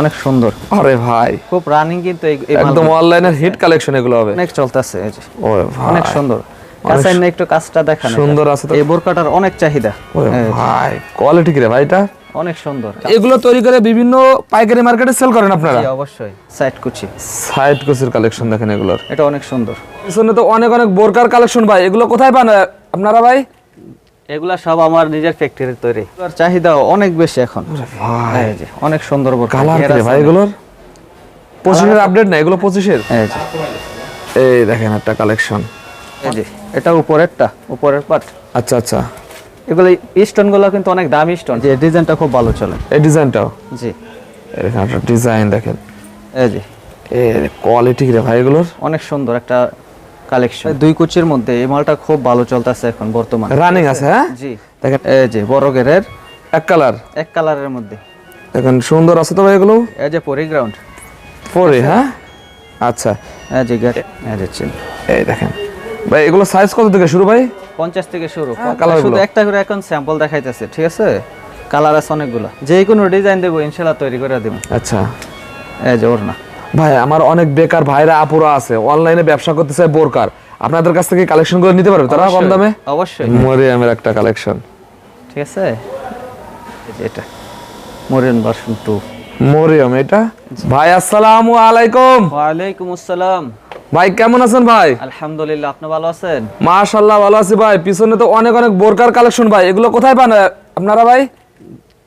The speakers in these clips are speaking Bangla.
অনেক সুন্দর। আরে ভাই। খুব রানিং কিন্তু একদম। অনলাইনের হিট কালেকশন এগুলো হবে। অনেক চলতেছে এই যে। ওরে ভাই। অনেক সুন্দর কাছে না একটু কাজটা দেখান সুন্দর আছে তো। এই বোরকাটার অনেক চাহিদা। ভাই কোয়ালিটি কি রে ভাই এটা? অনেক সুন্দর। এগুলো তৈরি করে বিভিন্ন পাইকারি মার্কেটে সেল করেন আপনারা? অবশ্যই। সাইড কুচি। সাইড কুচির কালেকশন দেখেন এগুলোর। এটা অনেক সুন্দর। পিছনে তো অনেক অনেক বোরকার কালেকশন ভাই। এগুলো কোথায় পান আপনারা ভাই? এগুলা সব আমার নিজের ফ্যাক্টরির তৈরি। এগুলোর চাহিদা অনেক বেশি এখন। ভাই। অনেক সুন্দর কালার ভাই এগুলোর? পঁচিশের আপডেট না এগুলো পঁচিশের? এই এই দেখেন একটা কালেকশন এই এটা উপরেরটা উপরের পাট আচ্ছা আচ্ছা। এগুলো স্টোনগুলো কিন্তু অনেক দামি স্টোন যে ডিজাইনটা খুব ভালো চলে। এই ডিজাইনটাও জি। এরকম একটা ডিজাইন দেখেন। এই যে। কোয়ালিটি রে ভাই এগুলোর? অনেক সুন্দর একটা কালেকশন। দুই কুচির মধ্যে এই মালটা খুব ভালো চলতেছে এখন বর্তমানে। রানিং আছে হ্যাঁ? জি। দেখেন এই যে বড় গেরের এক কালার। এক কালারের মধ্যে। দেখেন সুন্দর আছে তো ভাই এগুলো? এই যে পরিগ্রাউন্ড পরে হ্যাঁ? আচ্ছা। এই যে গেট এই যে চিন এই দেখেন। ভাই এগুলো সাইজ কত থেকে শুরু ভাই? পঞ্চাশ থেকে শুরু। হ্যাঁ, colour শুধু একটা করে এখন স্যাম্পল দেখাইতেছে ঠিক আছে? কালার আছে অনেকগুলো। যে কোনো ডিজাইন দেবো ইনশাল্লাহ তৈরি করে দেবো। আচ্ছা। এই যে ওর না ভাই আমার অনেক বেকার ভাইরা আপুরা আছে। অনলাইনে ব্যবসা করতে চায় বোরকার। আপনাদের কাছ থেকে কালেকশন করে নিতে পারবে? তারা কম দামে? অবশ্যই। মরিয়ামের একটা কালেকশন ঠিক আছে? এটা। মরিয়ন ভার্সন টু মরিয়ম এটা? ভাই আসসালামু আলাইকুম। ওয়ালাইকুম আসসালাম। ভাই কেমন আছেন ভাই? আলহামদুলিল্লাহ আপনি ভালো আছেন? মাশাল্লাহ ভালো আছি ভাই। পিছনে তো অনেক অনেক বোরকার কালেকশন ভাই। এগুলো কোথায় পান আপনারা ভাই?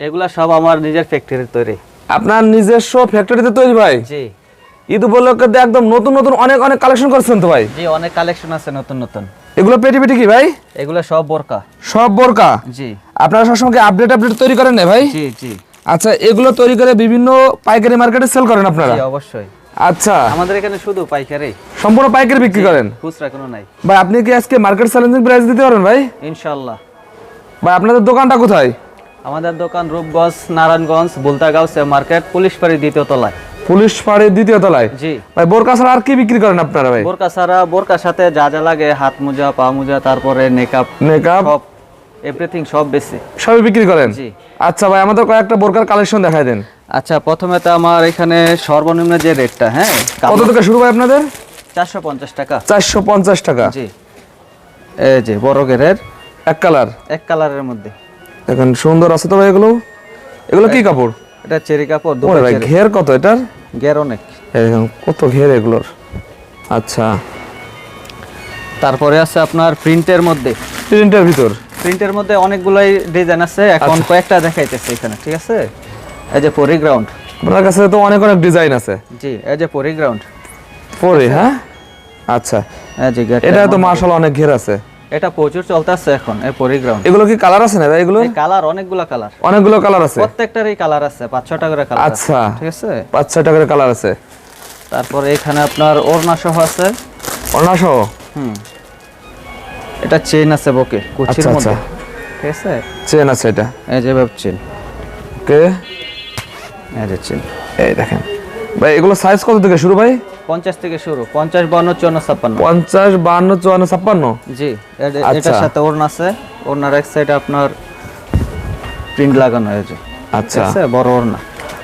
এগুলা সব আমার নিজের ফ্যাক্টরির তৈরি। আপনার নিজস্ব ফ্যাক্টরিতে তৈরি ভাই? জি। ঈদ উপলক্ষে একদম নতুন নতুন অনেক অনেক কালেকশন করছেন তো ভাই? জি অনেক কালেকশন আছে নতুন নতুন। এগুলো পেটি পেটি কি ভাই? এগুলা সব বোরকা। সব বোরকা? জি। আপনারা সবসময় আপডেট আপডেট তৈরি করেন না ভাই? জি জি। আচ্ছা এগুলো তৈরি করে বিভিন্ন পাইকারি মার্কেটে সেল করেন আপনারা? জি অবশ্যই। আচ্ছা। আমাদের এখানে শুধু পাইকারি। সম্পূর্ণ পাইকারি বিক্রি করেন? খুচরা কোনো নাই। ভাই আপনি কি আজকে মার্কেট চ্যালেঞ্জিং প্রাইস দিতে পারবেন ভাই? ইনশাল্লাহ ভাই আপনাদের দোকানটা কোথায়? আমাদের দোকান রূপগঞ্জ নারায়ণগঞ্জ বুলতাগাঁও মার্কেট পুলিশ পাড়ি দ্বিতীয় তলায়। পুলিশ পাড়ির দ্বিতীয় তলায়? জি। ভাই বোরকা ছাড়া আর কি বিক্রি করেন আপনারা ভাই? বোরকা ছাড়া বোরকার সাথে যা যা লাগে হাত মোজা পা মোজা তারপরে নেকআপ মেকআপ সব এভরিথিং সব বেশি। সবই বিক্রি করেন? জি। আচ্ছা ভাই আমাদের কয়েকটা বোরকার কালেকশন দেখায় দেন। আচ্ছা প্রথমে তো আমার এখানে সর্বনিম্ন যে রেটটা হ্যাঁ? কত থেকে শুরু ভাই আপনাদের? চারশো পঞ্চাশ টাকা। চারশো পঞ্চাশ টাকা। জি। এই যে বড় গেরের। এক কালার? এক কালারের মধ্যে। দেখেন সুন্দর আছে তো ভাই এগুলো? এগুলো কি কাপড়? এটা চেরি কাপড় ঘের কত এটার? গের অনেক। দেখেন কত ঘের এগুলোর। আচ্ছা। তারপরে আছে আপনার প্রিন্টের মধ্যে। প্রিন্টের ভিতর? প্রিন্টের মধ্যে অনেকগুলাই ডিজাইন আছে এখন আচ্ছা। কয়েকটা দেখাইতেছে এখানে ঠিক আছে? এই যে পরিগ্রাউন্ড আপনার কাছে তো অনেক অনেক ডিজাইন আছে। জি এই যে পরিগ্রাউন্ড পরে হ্যাঁ? আচ্ছা। এই যে এটা তো মার্শাল অনেক ঘের আছে। এটা প্রচুর চলতেছে এখন এই পরিগ্রাউন্ড। এগুলো কি কালার আছে না ভাই এগুলো? কালার অনেকগুলা কালার অনেকগুলো কালার আছে? প্রত্যেকটারই কালার আছে পাঁচ ছটা করে কালার আচ্ছা। ঠিক আছে? পাঁচ ছয়টা করে কালার আছে। তারপরে এখানে আপনার ওড়না সহ আছে। অনাস হুম। এটা চেন আছে বকে কুচির আচ্ছা, মধ্যে আচ্ছা। ঠিক আছে? চেন আছে এটা। এই যে ভাব চেন ওকে এই যে চেন এই দেখেন। ভাই এগুলো সাইজ কত থেকে শুরু ভাই? পঞ্চাশ থেকে শুরু পঞ্চাশ বান্ন চুয়ান্ন ছাপ্পান্ন। পঞ্চাশ বান্ন চুয়ান্ন ছাপ্পান্ন? জি আচ্ছা। এটার সাথে ওড়না আছে ওড়নার এক সাইডে আপনার প্রিন্ট লাগানো হয়েছে। আচ্ছা। বড় ওড়না।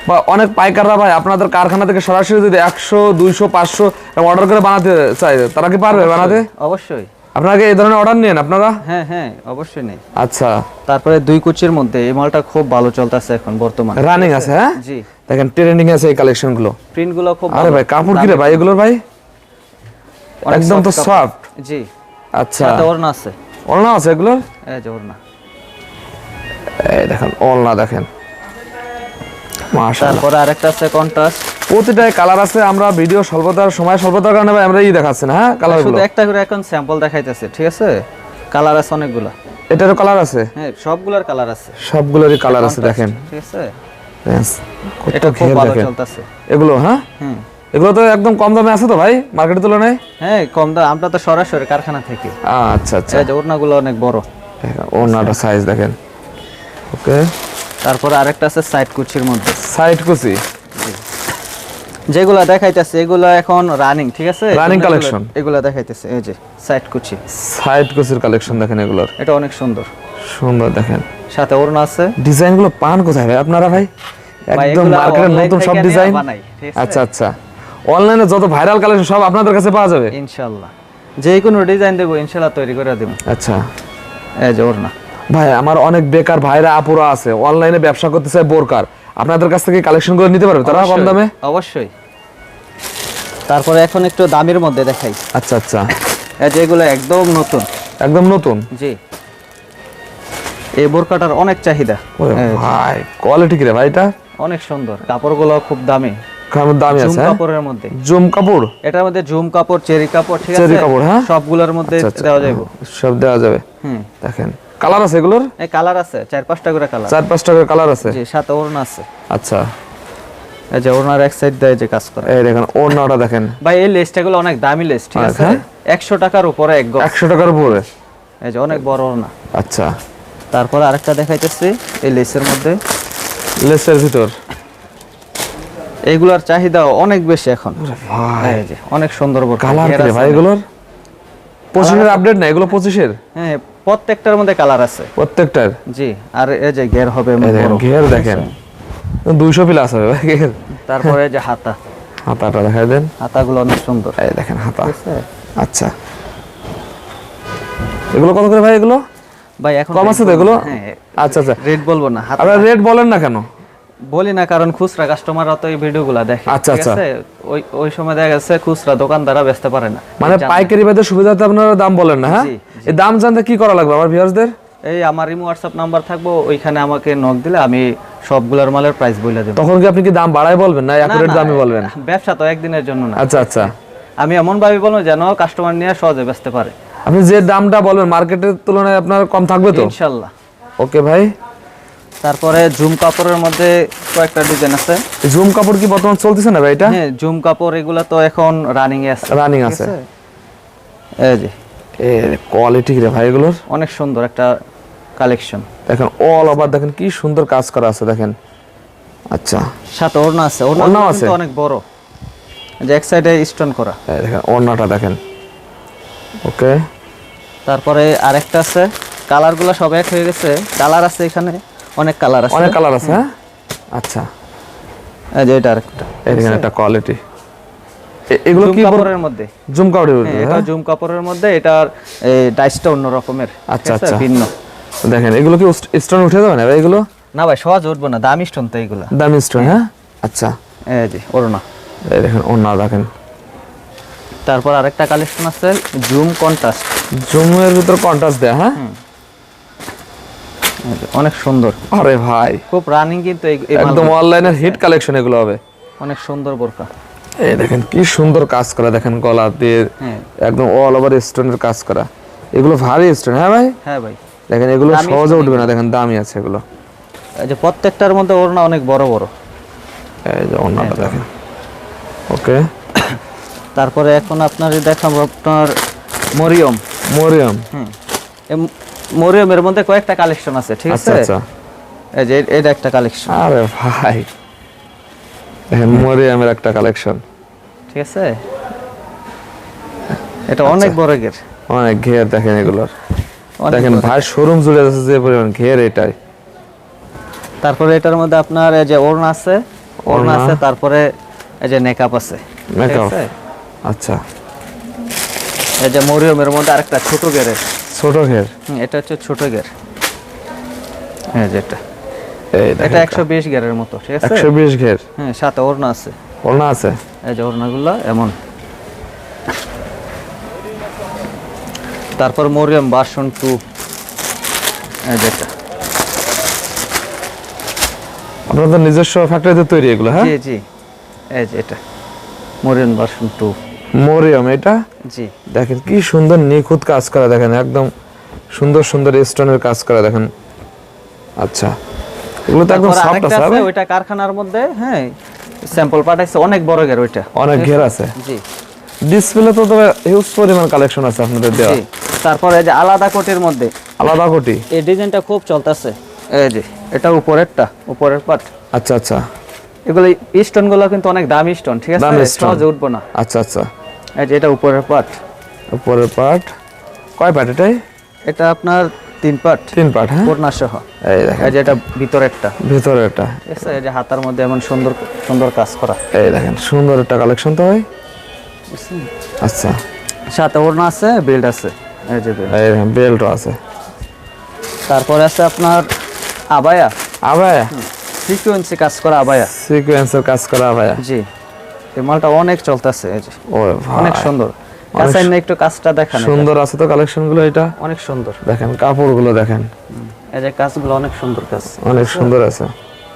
বা অনেক পাইকাররা ভাই আপনাদের কারখানা থেকে সরাসরি যদি একশো দুইশো পাঁচশো অর্ডার করে বানাতে চায় তারা কি পারবে বানাতে? অবশ্যই। আপনাকে এই ধরনের অর্ডার নিয়েন আপনারা? হ্যাঁ হ্যাঁ অবশ্যই নেই। আচ্ছা। তারপরে দুই কুচির মধ্যে এই মালটা খুব ভালো চলতেছে এখন বর্তমানে। রানিং আছে হ্যাঁ? জি। দেখেন ট্রেন্ডিং আছে এই কালেকশনগুলো প্রিন্টগুলো খুব আরে ভাই কাপড় কি রে ভাই? এগুলোর ভাই? একদম তো সফট জি। আচ্ছা। সাথে ওড়না আছে। ওলনা আছে এগুলোর? এই যে ওড়না। এই দেখেন ওলনা দেখেন। মাশাআল্লাহ। তারপরে আরেকটা আছে কন্ট্রাস্ট প্রতিটাই কালার আছে আমরা ভিডিও স্বল্পতার সময় স্বল্পতার কারণে ভাই আমরা ই দেখাচ্ছি না হ্যাঁ কালারগুলো শুধু একটা করে এখন স্যাম্পল দেখাইতেছে ঠিক আছে? কালার আছে অনেকগুলা। এটারও কালার আছে? হ্যাঁ সবগুলার কালার আছে। সবগুলোরই কালার আছে দেখেন। ঠিক আছে? কত ঘের দেখেন। এগুলো হ্যাঁ? এগুলো তো একদম কম দামে আছে তো ভাই মার্কেটের তুলনায়? হ্যাঁ কম দাম। আমরা তো সরাসরি কারখানা থেকে। আচ্ছা আচ্ছা। এই যে ওড়নাগুলো অনেক বড়। সাইজ দেখেন। ওকে তারপরে আরেকটা আছে সাইড কুচির মধ্যে। সাইড কুচি? যেগুলা দেখাইতেছে এগুলা এখন রানিং ঠিক আছে? এগুলা- collection। এগুলা দেখাইতেছে এই যে সাইড কুচি। সাইড কুচির কালেকশন দেখেন এগুলোর। এটা অনেক সুন্দর। সুন্দর দেখেন। সাথে ওড়না আছে। ডিজাইনগুলো পান কোথায় ভাই? আপনারা ভাই? একদম মার্কেটের নতুন সব ডিজাইন? আচ্ছা আচ্ছা। অনলাইনে যত ভাইরাল কালেকশন সব আপনাদের কাছে পাওয়া যাবে? ইনশাল্লাহ যে কোনো ডিজাইন দেবো ইনশাল্লাহ তৈরি করে দেবো। আচ্ছা। এই যে ওড়না। ভাই আমার অনেক বেকার ভাইরা আপুরা আছে। অনলাইনে ব্যবসা করতে চায় বোরকার। আপনাদের কাছ থেকে কালেকশন করে নিতে পারবে? তারা কম দামে? অবশ্যই। তারপরে এখন একটু দামের মধ্যে দেখাই। আচ্ছা আচ্ছা। এই যে এগুলো একদম নতুন। একদম নতুন? জি। এই বোরকাটার অনেক চাহিদা। ভাই কোয়ালিটি কি রে ভাই এটা? অনেক সুন্দর। কাপড়গুলো খুব দামি। দামি আছে হ্যাঁ? কাপড়ের মধ্যে। জুম কাপড়? এটার মধ্যে জুম কাপড় চেরি কাপড় ঠিক আছে? চেরি কাপড়, হ্যাঁ? সবগুলোর মধ্যে আচ্ছা, আচ্ছা। দেওয়া যাবে। সব দেওয়া যাবে। হুম। দেখেন কালার আছে এগুলোর? এই কালার আছে চার পাঁচটা করে কালার চার পাঁচটা করে কালার আছে? জি সাথে ওড়না আছে। আচ্ছা। এই যে ওড়নার এক সাইড দেয় যে কাজ করে। এই দেখেন ওড়নাটা দেখেন। ভাই এই লেসটাগুলো অনেক দামি লেস ঠিক আছে? হ্যাঁ? একশো টাকার উপরে এক গজ। একশো টাকার উপরে? এই যে অনেক বড় ওড়না। আচ্ছা। তারপরে আরেকটা দেখাইতেছি এই লেসের মধ্যে। লেসের ভিতর? এইগুলার চাহিদা অনেক বেশি এখন। ভাই। এই যে অনেক সুন্দর বোরকা কালার ভাই এগুলোর? পঁচিশের আপডেট না এগুলো পঁচিশের? হ্যাঁ প্রত্যেকটার মধ্যে কালার আছে। প্রত্যেকটার? জি আর এই যে ঘের হবে। ঘের দেখেন। দুইশো প্লাস হবে ঘের। তারপরে যে হাতা। হাতাটা দেখাই দেন। হাতাগুলো অনেক সুন্দর। এই দেখেন হাতা। আচ্ছা। এগুলো কত করে ভাই এগুলো? ভাই এখন কম আছে তো এগুলো? হ্যাঁ আচ্ছা আচ্ছা। রেট বলব না আপনারা রেট বলেন না কেন? বলি না কারণ খুচরা কাস্টমাররা তো এই ভিডিওগুলো দেখে আচ্ছা, আচ্ছা। ওই ওই সময় দেখা গেছে খুচরা দোকানদাররা বেচতে পারে না। মানে পাইকারি বাজার সুবিধাতে আপনারা দাম বলেন না হ্যাঁ? এই দাম জানতে কি করা লাগবে আমার ভিউয়ারদের এই আমার ইমো হোয়াটসঅ্যাপ নাম্বার থাকব ওইখানে আমাকে নক দিলে আমি সবগুলোর মালের প্রাইস বলে দেবো। তখন কি আপনি কি দাম বাড়ায় বলবেন না অ্যাকুরেট দামই বলবেন? ব্যবসা তো একদিনের জন্য না। আচ্ছা আচ্ছা। আমি এমন ভাবে বলব যেন কাস্টমার নিয়ে সহজে বেচতে পারে। আপনি যে দামটা বলবেন মার্কেটের তুলনায় আপনার কম থাকবে তো? ইনশাল্লাহ। ওকে ভাই। তারপরে জুম কাপড়ের মধ্যে কয়েকটা ডিজাইন আছে। জুম কাপড় কি বর্তমান চলতেছে না ভাই এটা? হ্যাঁ জুম কাপড় এগুলো তো এখন রানিং এ আছে। রানিং আছে। এই যে। কোয়ালিটি রে ভাই এগুলোর? অনেক সুন্দর একটা কালেকশন দেখেন অল ওভার দেখেন কি সুন্দর কাজ করা আছে দেখেন। আচ্ছা। সাথে ওড়না আছে। ওড়না আছে? অনেক বড়। যে এক সাইডে স্টোন করা। এই দেখেন ওড়নাটা দেখেন। ওকে তারপরে আরেকটা আছে। কালারগুলো সব এক হয়ে গেছে। কালার আছে এখানে। অনেক কালার আছে অনেক কালার আছে হ্যাঁ? আচ্ছা। এই যে এটা আরেকটা। এই দেখেন একটা কোয়ালিটি এগুলো কি কাপড়ের মধ্যে। জুম কাপড়ের হ্যাঁ, ভিতরে, এটা হ্যাঁ? জুম কাপড়ের মধ্যে এটার ডাইসটা অন্য রকমের। আচ্ছা, আচ্ছা। ভিন্ন। দেখেন এগুলো কি স্টোন উঠে যাবে না ভাই এগুলো? না ভাই সহজ উঠবো না দামি স্টোন তো এইগুলা দামি স্টোন হ্যাঁ। আচ্ছা। এই যে ওড়না। এই দেখেন ওড়না দেখেন। তারপর আরেকটা কালেকশন আছে জুম কন্ট্রাস্ট জুমের ভিতর কন্ট্রাস্ট দেয়া হ্যাঁ? অনেক সুন্দর। আরে ভাই। খুব রানিং কিন্তু একদম অনলাইনের হিট কালেকশন এগুলো হবে। অনেক সুন্দর বোরকা। এই দেখেন কি সুন্দর কাজ করা দেখেন গলা দিয়ে হ্যাঁ। একদম অল ওভার স্টোনের কাজ করা। এগুলো ভারী স্টোন হ্যাঁ ভাই? হ্যাঁ ভাই। দেখেন এগুলো সহজে উঠবে না দেখেন দামি আছে এগুলো। এই যে প্রত্যেকটার মধ্যে ওড়না অনেক বড় বড়। এই যে ওড়নাটা দেখেন। ওকে। তারপরে এখন আপনার দেখাবো আপনার মরিয়ম। মরিয়ম। হুম ম- মরিয়মের মধ্যে কয়েকটা কালেকশন আছে ঠিক আচ্ছা আছে? আচ্ছা। এই যে এটা একটা কালেকশন আরে ভাই। দেখেন মরিয়ামের একটা কালেকশন ঠিক আছে? এটা অনেক বড় গের অনেক ঘের দেখেন এগুলোর। দেখেন ভাই শোরুম জুড়ে যাচ্ছে যে পরিমাণ ঘের এটাই। তারপরে এটার মধ্যে আপনার এই যে ওড়না আছে ওড়না। আছে তারপরে এই যে নেকআপ আছে। আছে? আচ্ছা। এই যে মরিয়মের মধ্যে আরেকটা ছোট গেরের ছোট ঘের? এটা হচ্ছে ছোট গের হ্যাঁ যেটা এটা। একশো বিশ গেরের মতো ঠিক আছে? একশো বিশ ঘের? হ্যাঁ সাথে ওড়না আছে। ওড়না আছে? এই যে ওড়নাগুলো এমন। তারপর মরিয়ম বাসন টু। যেটা আপনাদের নিজস্ব ফ্যাক্টরিতে তৈরি এগুলো হ্যাঁ? জি জি। এই যে এটা। মরিয়ম বাসন টু। মরিয়ম এটা? জি। দেখেন কি সুন্দর নিখুঁত কাজ করা দেখেন একদম সুন্দর সুন্দর স্টোনের কাজ করা দেখেন। আচ্ছা এগুলো তো একদম সফট আছে ওইটা কারখানার মধ্যে হ্যাঁ স্যাম্পল পাঠাইছে অনেক বড় গের ওইটা। অনেক ঘের আছে? জি। ডিসপ্লে তো তবে হিউজ পরিমাণ কালেকশন আছে আপনাদের দেওয়া। জি তারপরে এই যে আলাদা কোটের মধ্যে। আলাদা কোটি? এই ডিজাইনটা খুব চলতেছে। এই যে এটা উপরেরটা উপরের পাট আচ্ছা আচ্ছা। এগুলো স্টোনগুলো কিন্তু অনেক দামি স্টোন ঠিক আছে। সহজে উঠবো না। আচ্ছা আচ্ছা। এটা উপরের পাট। উপরের পার্ট কয় পার্ট এটাই? এটা আপনার তিন পাট। তিন পাট হ্যাঁ? ওড়না সহ এই দেখেন। এই যে এটা ভিতরে একটা ভিতরে একটা ঠিক এই যে হাতার মধ্যে এমন সুন্দর সুন্দর কাজ করা। এই দেখেন সুন্দর একটা কালেকশন তো ভাই। আচ্ছা। সাথে ওড়না আছে বেল্ট আছে। এই যে। এই দেখেন বেল্টও আছে। তারপরে আছে আপনার আবায়া। আবায়া? সিকুয়েন্সি কাজ করা আবায়া। সিকোয়েন্সের কাজ করা আবায়া। জি। এই মালটা অনেক চলতেছে অনেক সুন্দর। একটু কাজটা দেখান। সুন্দর আছে তো কালেকশনগুলো এটা? অনেক সুন্দর। দেখেন কাপড়গুলো দেখেন। এই যে কাজগুলো অনেক সুন্দর কাজ। অনেক সুন্দর আছে।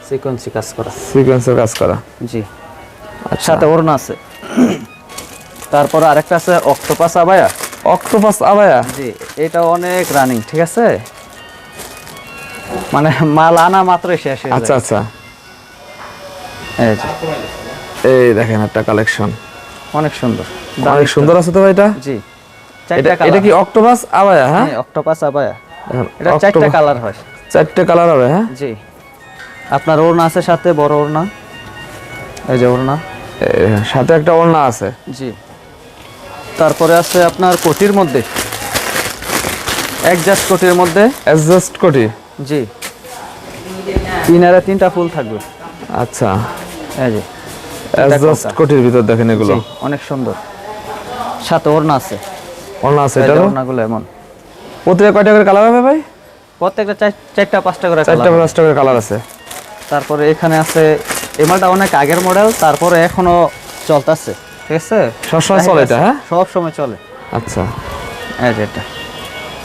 সিকোয়েন্সি কাজ করা। সিকোয়েন্সের কাজ করা। জি। সাথে ওড়না আছে। তারপর আরেকটা আছে অক্টোপাস আবায়া। Octopus abaya? জি এটা অনেক রানিং ঠিক আছে? মানে মাল আনা মাত্রই শেষ আচ্ছা আচ্ছা। এই এই দেখেন একটা কালেকশন অনেক সুন্দর। অনেক সুন্দর আছে তো ভাই এটা? জি। এটা কি অক্টোপাস আবায়া হ্যাঁ? অক্টোপাস আবায়া। দেখেন, এটা চারটা কালার হয়। চারটে কালার হবে হ্যাঁ? জি। আপনার ওড়না আছে সাথে বড় ওড়না। এই যে ওড়না। সাথে একটা ওড়না আছে। জি। তারপরে আছে আপনার কোটির মধ্যে। একজাস্ট কোটির মধ্যে। অ্যাডজাস্ট কোটি? জি। তিনারে তিনটা ফুল থাকবে। আচ্ছা। এই যে। অ্যাডজাস্ট কোটির ভিতর দেখেন এগুলো। অনেক সুন্দর। সাথে ওড়না আছে। ওড়না আছে এই ওড়নাগুলো এমন। প্রতিটা কয়টা করে কালার হবে ভাই? প্রত্যেকটা চারটা পাঁচটা করে চারটা পাঁচটা করে কালার আছে। তারপরে এখানে আছে এই মালটা অনেক আগের মডেল তারপরে এখনও চলতেছে। ঠিক আছে? সবসময় চলে এটা হ্যাঁ? সব সময় চলে। আচ্ছা। এটা।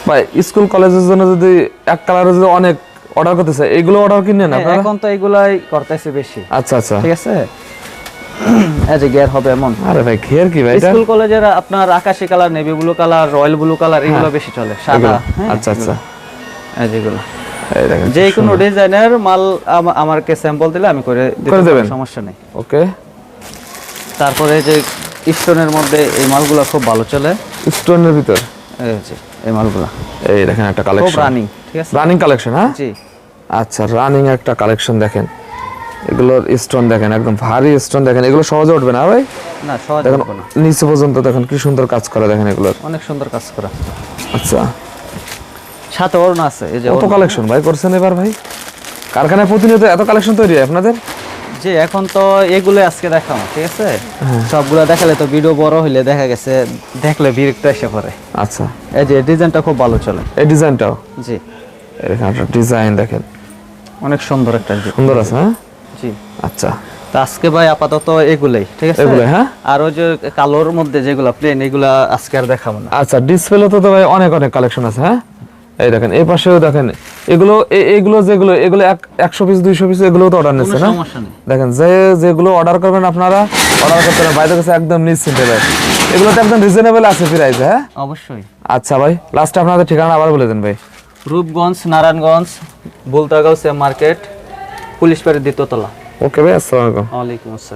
ভাই স্কুল কলেজের জন্য যদি এক কালারের যদি অনেক অর্ডার করতে চাই এগুলো অর্ডার কিনে না হ্যাঁ, আপনারা? এখন তো এগুলাই করতেছে বেশি। আচ্ছা আচ্ছা। ঠিক আছে? এই যে গিয়ার হবে এমন। আরে ভাই ঘের কি ভাই স্কুল কলেজের আপনার আকাশি colour navy blue colour royal blue colour এগুলো বেশি চলে সাদা এগুলো? হ্যাঁ, আচ্ছা আচ্ছা। এই যেগুলো। যে কোনো ডিজাইনের মাল আমাকে স্যাম্পল দিলে আমি করে করে দেবেন? সমস্যা নেই। ওকে। তারপরে যে স্টোনের মধ্যে এই মালগুলো খুব ভালো চলে। স্টোনের ভিতর? এই মালগুলো। এই দেখেন একটা খুব কালেকশন রানিং ঠিক আছে? রানিং কালেকশন হ্যাঁ? জি। আচ্ছা রানিং একটা কালেকশন দেখেন। এগুলোর স্টোন দেখেন একদম ভারী স্টোন দেখেন। এগুলো সহজে উঠবে না ভাই? না সহজ দেখেন নিচে পর্যন্ত দেখেন কি সুন্দর কাজ করে দেখেন এগুলোর। অনেক সুন্দর কাজ করা। আচ্ছা। সাথে ওড়না আছে এই যে কত কালেকশন ভাই করছেন এবার ভাই? কারখানায় প্রতিনিয়ত এত কালেকশন তৈরি হয় আপনাদের? জি এখন তো এগুলো আজকে দেখাও ঠিক আছে? হ্যাঁ। সবগুলো দেখালে তো ভিডিও বড় হইলে দেখা গেছে দেখলে বিরক্ত এসে পড়ে। আচ্ছা। এই যে ডিজাইনটা খুব ভালো চলে। এই ডিজাইনটাও? জি। এখানে একটা ডিজাইন দেখেন। অনেক সুন্দর একটা সুন্দর আছে হ্যাঁ? জি। আচ্ছা। তো আজকে ভাই আপাতত এগুলাই ঠিক আছে? এগুলাই, হ্যাঁ? আর ওই যে কালোর মধ্যে যেগুলো প্লেন এগুলা আজকে আর দেখাবো না। আচ্ছা ডিসপ্লে তো তো ভাই অনেক অনেক কালেকশন আছে হ্যাঁ? এই দেখেন এই পাশেও দেখেন এগুলো এগুলো যেগুলো এগুলো এক- একশো পিস দুইশো পিস এগুলো তো অর্ডার নিচ্ছে না? দেখেন যে যেগুলো অর্ডার করবেন আপনারা অর্ডার করতে পারেন। বাইরের কাছে একদম নিশ্চিন্তে ভাই। এগুলো তো একদম রিজনেবল আছে প্রাইস হ্যাঁ? অবশ্যই। আচ্ছা ভাই লাস্টে আপনাদের ঠিকানা আবার বলে দেন ভাই। Rupganj Narayanganj Bultagaon same market police পাড়ের দ্বিতীয় তলা। ওকে ভাই আসসালামু আলাইকুম। ওয়ালাইকুম আসসালাম।